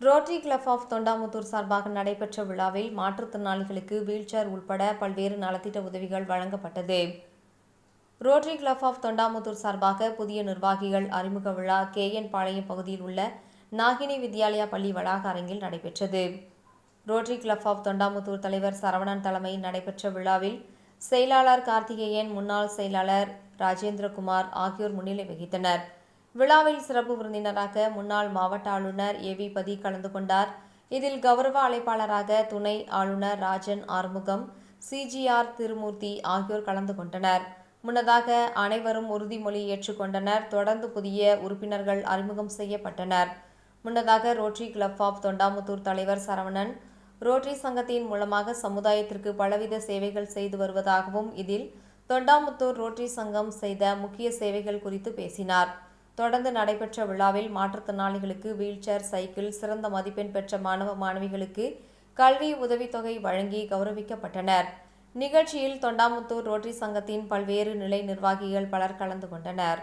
Rotary club of Thondamuthur சார்பாக நடைபெற்ற விழாவில் மாற்றுத்திறனாளிகளுக்கு வீல்சேர் உள்பட பல்வேறு நலத்திட்ட உதவிகள் வழங்கப்பட்டது. ரோட்டரி கிளப் ஆஃப் தொண்டாமுத்தூர் சார்பாக புதிய நிர்வாகிகள் அறிமுக விழா கே என் பாளையம் பகுதியில் உள்ள நாகினி வித்யாலயா பள்ளி வளாக அரங்கில் நடைபெற்றது. ரோட்டரி கிளப் ஆஃப் தொண்டாமுத்தூர் தலைவர் சரவணன் தலைமையில் நடைபெற்ற விழாவில் செயலாளர் கார்த்திகேயன் முன்னாள் செயலாளர் ராஜேந்திரகுமார் ஆகியோர் முன்னிலை வகித்தனர். விழாவில் சிறப்பு விருந்தினராக முன்னாள் மாவட்ட ஆளுநர் ஏ வி பதி கலந்து கொண்டார். இதில் கௌரவ அழைப்பாளராக துணை ஆளுநர் ராஜன் ஆறுமுகம் சிஜிஆர் திருமூர்த்தி ஆகியோர் கலந்து கொண்டனர். முன்னதாக அனைவரும் உறுதிமொழி ஏற்றுக்கொண்டனர். தொடர்ந்து புதிய உறுப்பினர்கள் அறிமுகம் செய்யப்பட்டனர். முன்னதாக ரோட்டரி கிளப் ஆஃப் தொண்டாமுத்தூர் தலைவர் சரவணன் ரோட்டரி சங்கத்தின் மூலமாக சமுதாயத்திற்கு பலவித சேவைகள் செய்து வருவதாகவும் இதில் தொண்டாமுத்தூர் ரோட்டரி சங்கம் செய்த முக்கிய சேவைகள் குறித்து பேசினார். தொடர்ந்து நடைபெற்ற விழாவில் மாற்றுத்திறனாளிகளுக்கு வீல்சேர் சைக்கிள் சிறந்த மதிப்பெண் பெற்ற மாணவ மாணவிகளுக்கு கல்வி உதவித்தொகை வழங்கி கௌரவிக்கப்பட்டனர். நிகழ்ச்சியில் தொண்டாமுத்தூர் ரோட்டரி சங்கத்தின் பல்வேறு நிலை நிர்வாகிகள் பலர் கலந்து கொண்டனர்.